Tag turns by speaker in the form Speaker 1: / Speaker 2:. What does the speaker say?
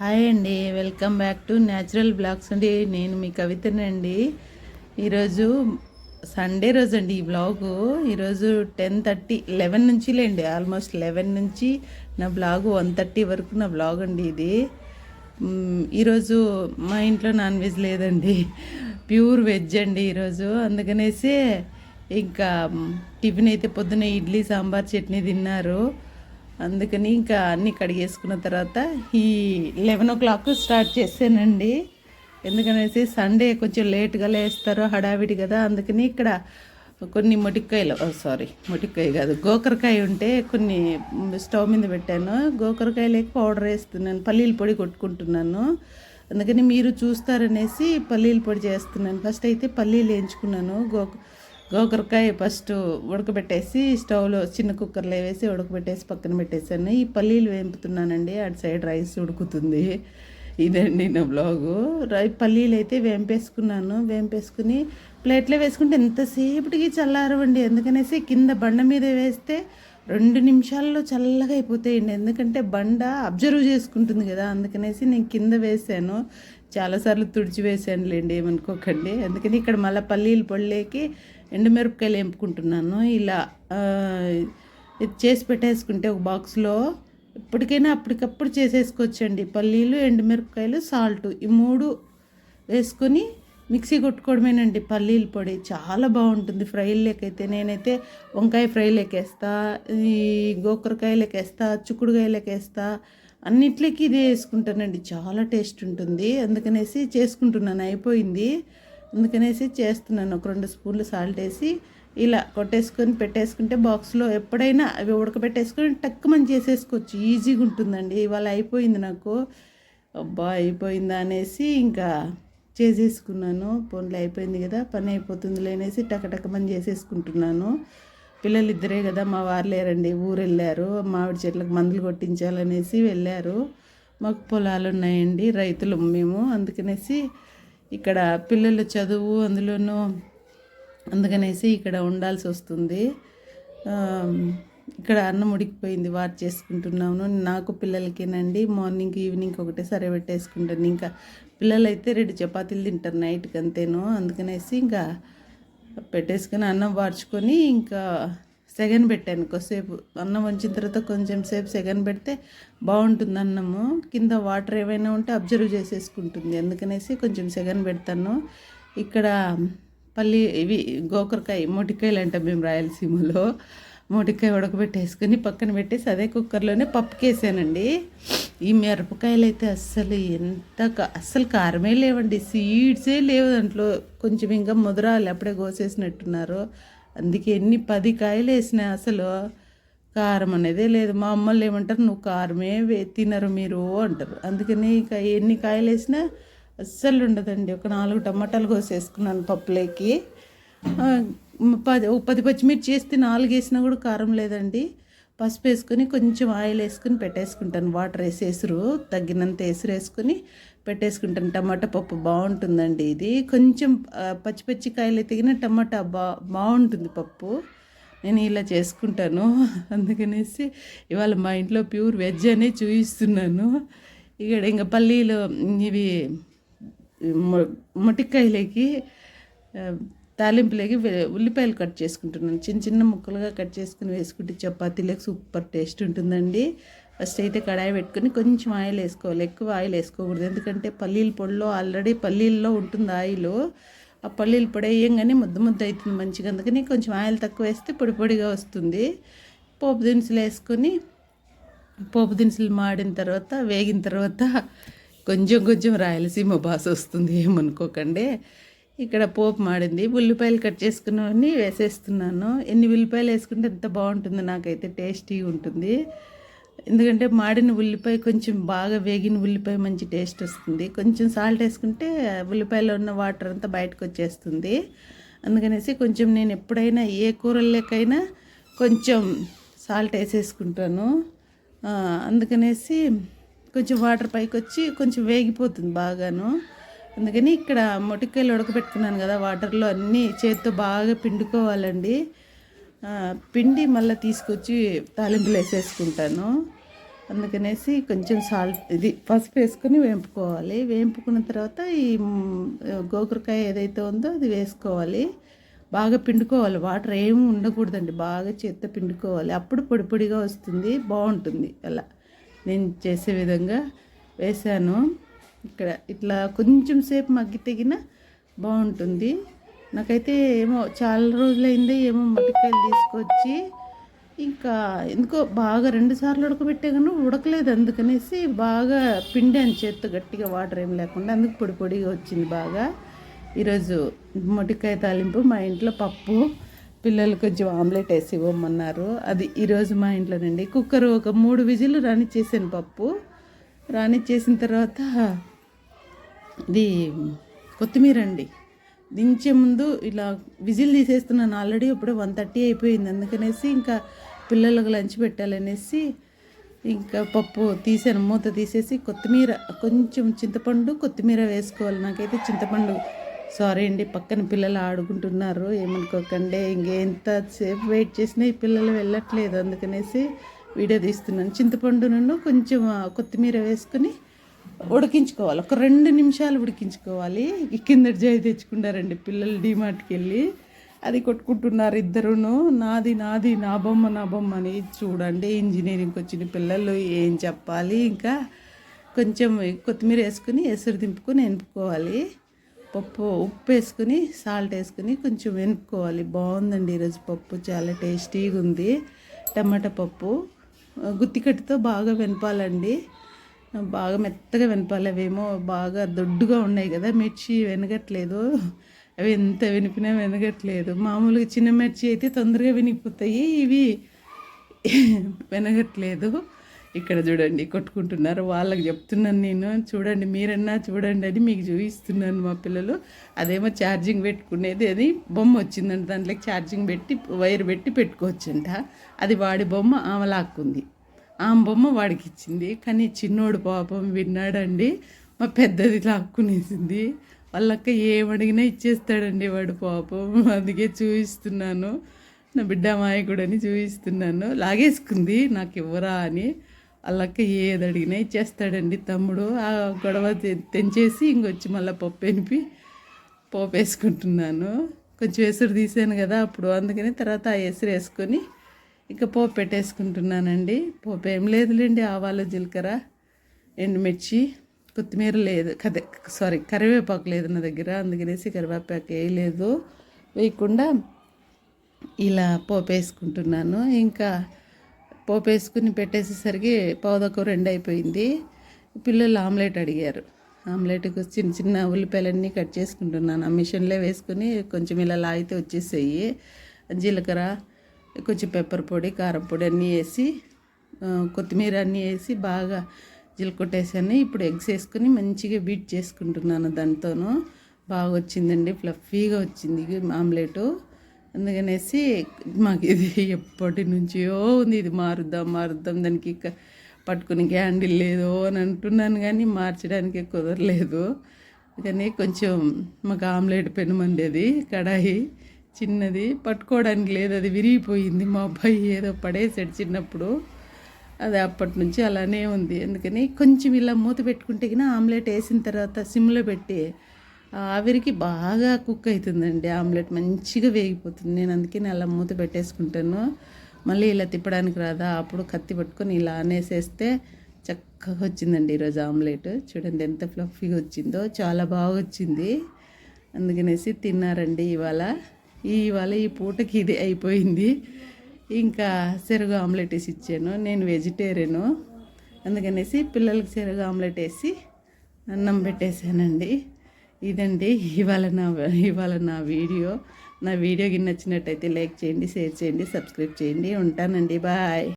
Speaker 1: Hi అండి welcome back to natural blogs అండి. నేను మీ కవితనండి ఈరోజు సండే రోజు అండి ఈ బ్లాగు. ఈరోజు టెన్ థర్టీ లెవెన్ నుంచి లేండి. ఆల్మోస్ట్ లెవెన్ నుంచి నా బ్లాగు వన్ థర్టీ వరకు నా బ్లాగ్ అండి ఇది. ఈరోజు మా ఇంట్లో నాన్ వెజ్ లేదండి. ప్యూర్ వెజ్ అండి ఈరోజు. అందుకనేసి ఇంకా టిఫిన్ అయితే పొద్దున ఇడ్లీ సాంబార్ చట్నీ తిన్నారు. అందుకని ఇంకా అన్నీ కడిగేసుకున్న తర్వాత ఈ లెవెన్ ఓ క్లాక్ స్టార్ట్ చేసానండి. ఎందుకనేసి సండే కొంచెం లేట్గా లేస్తారు హడావిడి కదా. అందుకని ఇక్కడ కొన్ని మొటిక్కాయలు సారీ మొటిక్కాయ కాదు గోకరకాయ ఉంటే కొన్ని స్టవ్ మీద పెట్టాను. గోకరకాయలకి పౌడర్ వేస్తున్నాను పల్లీల పొడి కొట్టుకుంటున్నాను. అందుకని మీరు చూస్తారనేసి పల్లీల పొడి చేస్తున్నాను. ఫస్ట్ అయితే పల్లీలు వేయించుకున్నాను. గోక గోకరకాయ ఫస్ట్ ఉడకబెట్టేసి స్టవ్లో చిన్న కుక్కర్లో వేసి ఉడకబెట్టేసి పక్కన పెట్టేసాను ఈ పల్లీలు వేంపుతున్నానండి. అటు సైడ్ రైస్ ఉడుకుతుంది. ఇదండి నా బ్లాగు. రై పల్లీలు అయితే వేంపేసుకున్నాను. వేంపేసుకుని ప్లేట్లో వేసుకుంటే ఎంతసేపటికి చల్లారవండి. ఎందుకనేసి కింద బండ మీద వేస్తే రెండు నిమిషాల్లో చల్లగా అయిపోతాయండి. ఎందుకంటే బండ అబ్జర్వ్ చేసుకుంటుంది కదా. అందుకనేసి నేను కింద వేసాను చాలాసార్లు తుడిచి వేసానులేండి ఏమనుకోకండి. అందుకని ఇక్కడ మళ్ళీ పల్లీలు పళ్ళేకి ఎండుమిరపకాయలు ఎంపుకుంటున్నాను ఇలా ఇది చేసి పెట్టేసుకుంటే ఒక బాక్స్లో ఎప్పటికైనా అప్పటికప్పుడు చేసేసుకోవచ్చండి. పల్లీలు ఎండుమిరపకాయలు సాల్ట్ ఈ మూడు వేసుకొని మిక్సీ కొట్టుకోవడమేనండి పల్లీల పొడి. చాలా బాగుంటుంది ఫ్రైలకైతే నేనైతే వంకాయ ఫ్రై వేస్తా ఈ గోకరకాయ వేస్తా చిక్కుడుకాయలకి వేస్తా అన్నిట్లకి ఇదే వేసుకుంటానండి. చాలా టేస్ట్ ఉంటుంది. అందుకనేసి చేసుకుంటున్నాను. అయిపోయింది. అందుకనేసి చేస్తున్నాను. ఒక రెండు స్పూన్లు సాల్ట్ వేసి ఇలా కొట్టేసుకొని పెట్టేసుకుంటే బాక్స్లో ఎప్పుడైనా అవి ఉడకబెట్టేసుకొని టక్కుమని చేసేసుకోవచ్చు. ఈజీగా ఉంటుందండి. ఇవాళ అయిపోయింది నాకు. అబ్బా అయిపోయిందా అనేసి ఇంకా చేసేసుకున్నాను. పనులు అయిపోయింది కదా పని అయిపోతుంది లేనేసి టకటకమని చేసేసుకుంటున్నాను. పిల్లలు ఇద్దరే కదా మా వారు లేరండి ఊరు వెళ్ళారు మామిడి చెట్లకు మందులు కొట్టించాలనేసి వెళ్ళారు. మాకు పొలాలు ఉన్నాయండి రైతులు మేము. అందుకనేసి ఇక్కడ పిల్లల చదువు అందులోనూ అందుకనేసి ఇక్కడ ఉండాల్సి వస్తుంది. ఇక్కడ అన్నం ఉడికిపోయింది వాట్ చేసుకుంటున్నాను. నాకు పిల్లలకేనండి మార్నింగ్ ఈవినింగ్ సరే పెట్టేసుకుంటాను. ఇంకా పిల్లలు అయితే రెండు చపాతీలు తింటారు నైట్కి అంతేను. అందుకనేసి ఇంకా పెట్టేసుకొని అన్నం వార్చుకొని ఇంకా సెగన్ పెట్టాను కొద్దిసేపు. అన్నం వంచిన తర్వాత కొంచెం సేపు సెగన్ పెడితే బాగుంటుంది అన్నము. కింద వాటర్ ఏమైనా ఉంటే అబ్జర్వ్ చేసేసుకుంటుంది. అందుకనేసి కొంచెం సెగన్ పెడతాను. ఇక్కడ పల్లి ఇవి గోకరకాయ మొటికాయలు అంటాం మేము రాయలసీమలో. మొటికాయ ఉడకబెట్టేసుకొని పక్కన పెట్టేసి అదే కుక్కర్లోనే పప్పుకేసానండి ఈ మిరపకాయలు అయితే అస్సలు ఎంత అస్సలు కారమే లేవండి. సీడ్సే లేవు దాంట్లో. కొంచెం ఇంకా ముదరాలి. అప్పుడే కోసేసినట్టున్నారు. అందుకే ఎన్ని పది కాయలు వేసినా అసలు కారం అనేదే లేదు. మా అమ్మలు ఏమంటారు నువ్వు కారమే వే- తినరు మీరు అంటారు. అందుకని ఇక ఎన్ని కాయలు వేసినా అస్సలు ఉండదండి. ఒక నాలుగు టమాటాలు కోసేసుకున్నాను పప్పులోకి. పది పది పచ్చిమిర్చి వేస్తే నాలుగు వేసినా కూడా కారం లేదండి. పసుపు వేసుకొని కొంచెం ఆయిల్ వేసుకొని పెట్టేసుకుంటాను. వాటర్ వేసి ఎసురు తగ్గినంత ఎసురు వేసుకుని పెట్టేసుకుంటాను. టమాటా పప్పు బాగుంటుందండి ఇది. కొంచెం పచ్చి పచ్చి కాయలు తెగిన టమాటా బా బాగుంటుంది పప్పు. నేను ఇలా చేసుకుంటాను. అందుకనేసి ఇవాళ మా ఇంట్లో ప్యూర్ వెజ్ అనే చూపిస్తున్నాను ఇక్కడ ఇంకా పల్లీలు ఇవి మొ- మొటిక్కాయలకి తాలింపులకి ఉల్లిపాయలు కట్ చేసుకుంటున్నాను. చిన్న చిన్న ముక్కలుగా కట్ చేసుకుని వేసుకుంటే చపాతీలకు సూపర్ టేస్ట్ ఉంటుందండి. ఫస్ట్ అయితే కడాయి పెట్టుకొని కొంచెం ఆయిల్ వేసుకోవాలి. ఎక్కువ ఆయిల్ వేసుకోకూడదు. ఎందుకంటే పల్లీల పొడిలో ఆల్రెడీ పల్లీల్లో ఉంటుంది ఆయిల్. ఆ పల్లీల పొడి వేయంగానే ముద్ద ముద్ద అవుతుంది మంచిగా. అందుకని కొంచెం ఆయిల్ తక్కువ వేస్తే పొడి పొడిగా వస్తుంది. పోపు దినుసులు వేసుకొని పోపు దినుసులు మాడిన తర్వాత వేగిన తర్వాత కొంచెం కొంచెం రాయలసీమ భాష వస్తుంది. ఏమనుకోకండి. ఇక్కడ పోపు మాడింది. ఉల్లిపాయలు కట్ చేసుకున్నవన్నీ వేసేస్తున్నాను. ఎన్ని ఉల్లిపాయలు వేసుకుంటే ఎంత బాగుంటుంది నాకైతే టేస్టీగా ఉంటుంది. ఎందుకంటే మాడిన ఉల్లిపాయ కొంచెం బాగా వేగిన ఉల్లిపాయ మంచి టేస్ట్ వస్తుంది. కొంచెం సాల్ట్ వేసుకుంటే ఉల్లిపాయలో ఉన్న వాటర్ అంతా బయటకు వచ్చేస్తుంది. అందుకనేసి కొంచెం నేను ఎప్పుడైనా ఏ కూరలకైనా కొంచెం సాల్ట్ వేసేసుకుంటాను. అందుకనేసి కొంచెం వాటర్ పైకి వచ్చి కొంచెం వేగిపోతుంది బాగాను. అందుకని ఇక్కడ మొటికాయలు ఉడకబెట్టుకున్నాను కదా వాటర్లో అన్నీ చేత్తో బాగా పిండుకోవాలండి. పిండి మళ్ళీ తీసుకొచ్చి తాలింపులు వేసేసుకుంటాను. అందుకనేసి కొంచెం సాల్ట్ ఇది పసుపు వేసుకొని వేంపుకోవాలి. వేంపుకున్న తర్వాత ఈ గోకరకాయ ఏదైతే ఉందో అది వేసుకోవాలి. బాగా పిండుకోవాలి. వాటర్ ఏమి ఉండకూడదండి. బాగా చేత్తో పిండుకోవాలి. అప్పుడు పొడి పొడిగా వస్తుంది. బాగుంటుంది. అలా నేను చేసే విధంగా వేసాను. ఇక్కడ ఇట్లా కొంచెం సేపు మగ్గి తెగిన బాగుంటుంది. నాకైతే ఏమో చాలా రోజులైంది ఏమో మట్టికాయలు తీసుకొచ్చి ఇంకా ఎందుకో బాగా రెండుసార్లు ఉడకబెట్టే కానీ ఉడకలేదు అందుకనేసి బాగా పిండాను చేత్తో గట్టిగా వాటర్ ఏం లేకుండా అందుకు పొడి పొడిగా వచ్చింది బాగా. ఈరోజు మొటికాయ తాలింపు మా ఇంట్లో పప్పు పిల్లలు కొంచెం ఆమ్లెట్ వేసి ఇవ్వమన్నారు. అది ఈరోజు మా ఇంట్లోనండి. కుక్కర్ ఒక మూడు విజిల్లు రానిచ్చేసాను పప్పు. రానిచ్చేసిన తర్వాత ఇది కొత్తిమీర అండి దించే ముందు ఇలా విజిల్ తీసేస్తున్నాను ఆల్రెడీ ఇప్పుడు వన్ థర్టీ అయిపోయింది. అందుకనేసి ఇంకా పిల్లలకు లంచ్ పెట్టాలనేసి ఇంకా పప్పు తీసాను. మూత తీసేసి కొత్తిమీర కొంచెం చింతపండు కొత్తిమీర వేసుకోవాలి. నాకైతే చింతపండు సారీ అండి పక్కన పిల్లలు ఆడుకుంటున్నారు ఏమనుకోకండి. ఇంకెంతసేపు వెయిట్ చేసినా ఈ పిల్లలు వెళ్ళట్లేదు. అందుకనేసి వీడియో తీస్తున్నాను. చింతపండు నుండి కొంచెం కొత్తిమీర వేసుకొని ఉడికించుకోవాలి. ఒక రెండు నిమిషాలు ఉడికించుకోవాలి. కింద కిందటి జాయి తెచ్చుకున్నారండి పిల్లలు డీమార్ట్కి వెళ్ళి. అది కొట్టుకుంటున్నారు ఇద్దరును. నాది నాది నా బొమ్మ నా బొమ్మ అని చూడండి. ఇంజనీరింగ్కి వచ్చిన పిల్లలు ఏం చెప్పాలి? ఇంకా కొంచెం కొత్తిమీర వేసుకుని ఎసురు దింపుకొని ఎనుపుకోవాలి పప్పు ఉప్పు వేసుకుని సాల్ట్ వేసుకుని కొంచెం వెనుక్కోవాలి బాగుందండి ఈరోజు పప్పు. చాలా టేస్టీగా ఉంది. టమాటా పప్పు. గుత్తికట్టుతో బాగా వెనపాలండి. బాగా మెత్తగా వినపాలి అవేమో బాగా దొడ్డుగా ఉన్నాయి కదా మిర్చి వెనగట్లేదు. అవి ఎంత వినిపినా వెనగట్లేదు. మామూలుగా చిన్న మిర్చి అయితే తొందరగా వినిగిపోతాయి ఇవి వెనగట్లేదు. ఇక్కడ చూడండి కొట్టుకుంటున్నారు. వాళ్ళకి చెప్తున్నాను నేను చూడండి మీరన్నా చూడండి అని మీకు చూపిస్తున్నాను మా పిల్లలు. అదేమో ఛార్జింగ్ పెట్టుకునేది అది బొమ్మ వచ్చిందంట దాంట్లోకి ఛార్జింగ్ పెట్టి వైర్ పెట్టి పెట్టుకోవచ్చంట. అది వాడి బొమ్మ ఆమె లాక్కుంది. ఆ బొమ్మ వాడికి ఇచ్చింది కానీ చిన్నోడు పాపం విన్నాడండి. మా పెద్దది లాక్కునేసింది. వాళ్ళక్క ఏమడిగినా ఇచ్చేస్తాడండి వాడు పాపం. అందుకే చూపిస్తున్నాను నా బిడ్డ మాయకుడని చూపిస్తున్నాను లాగేసుకుంది. నాకు ఇవ్వరా అని. వాళ్ళక్క ఏది అడిగినా ఇచ్చేస్తాడండి తమ్ముడు. ఆ గొడవ తె- తెంచేసి ఇంకొచ్చి మళ్ళీ పప్పు ఎనిపి పోపు వేసుకుంటున్నాను కొంచెం ఎసురు తీసాను కదా అప్పుడు. అందుకని తర్వాత ఆ ఎసురు వేసుకొని ఇక పోపు పెట్టేసుకుంటున్నానండి. పోపు ఏం లేదులేండి ఆవాలు జీలకర్ర ఎండుమిర్చి కొత్తిమీర లేదు. కదే సారీ కరివేపాకు లేదు నా దగ్గర. అందుకనేసి కరివేపాకు వేయలేదు వేయకుండా ఇలా పోపు వేసుకుంటున్నాను. ఇంకా పోపు వేసుకుని పెట్టేసేసరికి పావుదకు రెండు అయిపోయింది. పిల్లలు ఆమ్లెట్ అడిగారు. ఆమ్లెట్కి చిన్న చిన్న ఉల్లిపాయలన్నీ కట్ చేసుకుంటున్నాను. ఆ మిషన్లో వేసుకుని కొంచెం ఇలా లాగితే వచ్చేసేయి. జీలకర్ర కొంచెం పెప్పర్ పొడి కారం పొడి అన్నీ వేసి కొత్తిమీర అన్నీ వేసి బాగా జీలకొట్టేసాను ఇప్పుడు ఎగ్స్ వేసుకొని మంచిగా బీట్ చేసుకుంటున్నాను దాంతోనూ. బాగా వచ్చిందండి ఫ్లఫీగా వచ్చింది ఆమ్లెటు. అందుకనేసి మాకు ఇది ఎప్పటి నుంచో ఉంది ఇది మారుద్దాం మారుద్దాం దానికి పట్టుకుని క్యాండిల్ లేదు అని అంటున్నాను కానీ మార్చడానికి కుదరలేదు. కానీ కొంచెం మాకు ఆమ్లెట్ పెనుమండేది కడాయి. చిన్నది పట్టుకోవడానికి లేదు అది విరిగిపోయింది. మా అబ్బాయి ఏదో పడేసాడు చిన్నప్పుడు. అది అప్పటి నుంచి అలానే ఉంది. అందుకని కొంచెం ఇలా మూత పెట్టుకుంటే గిన ఆమ్లెట్ వేసిన తర్వాత సిమ్లో పెట్టి ఆవిరికి బాగా కుక్ అవుతుందండి. ఆమ్లెట్ మంచిగా వేగిపోతుంది. నేను అందుకని అలా మూత పెట్టేసుకుంటాను. మళ్ళీ ఇలా తిప్పడానికి రాదా? అప్పుడు కత్తి పట్టుకొని ఇలా అనేసేస్తే చక్కగా వచ్చిందండి ఈరోజు ఆమ్లెట్. చూడండి ఎంత ఫ్లఫీగా వచ్చిందో. చాలా బాగా వచ్చింది. అందుకనేసి తిన్నారండి ఇవాళ. ఇవాళ ఈ పూటకి ఇది అయిపోయింది. ఇంకా సెరుగు ఆమ్లెట్ వేసి ఇచ్చాను. నేను వెజిటేరియను. అందుకనేసి పిల్లలకి సెరుగు ఆమ్లెట్ వేసి అన్నం పెట్టేశానండి. ఇదండి ఇవాళ నా ఇవాళ నా వీడియో. నా వీడియోకి నచ్చినట్టయితే లైక్ చేయండి షేర్ చేయండి సబ్స్క్రైబ్ చేయండి. ఉంటానండి. బాయ్.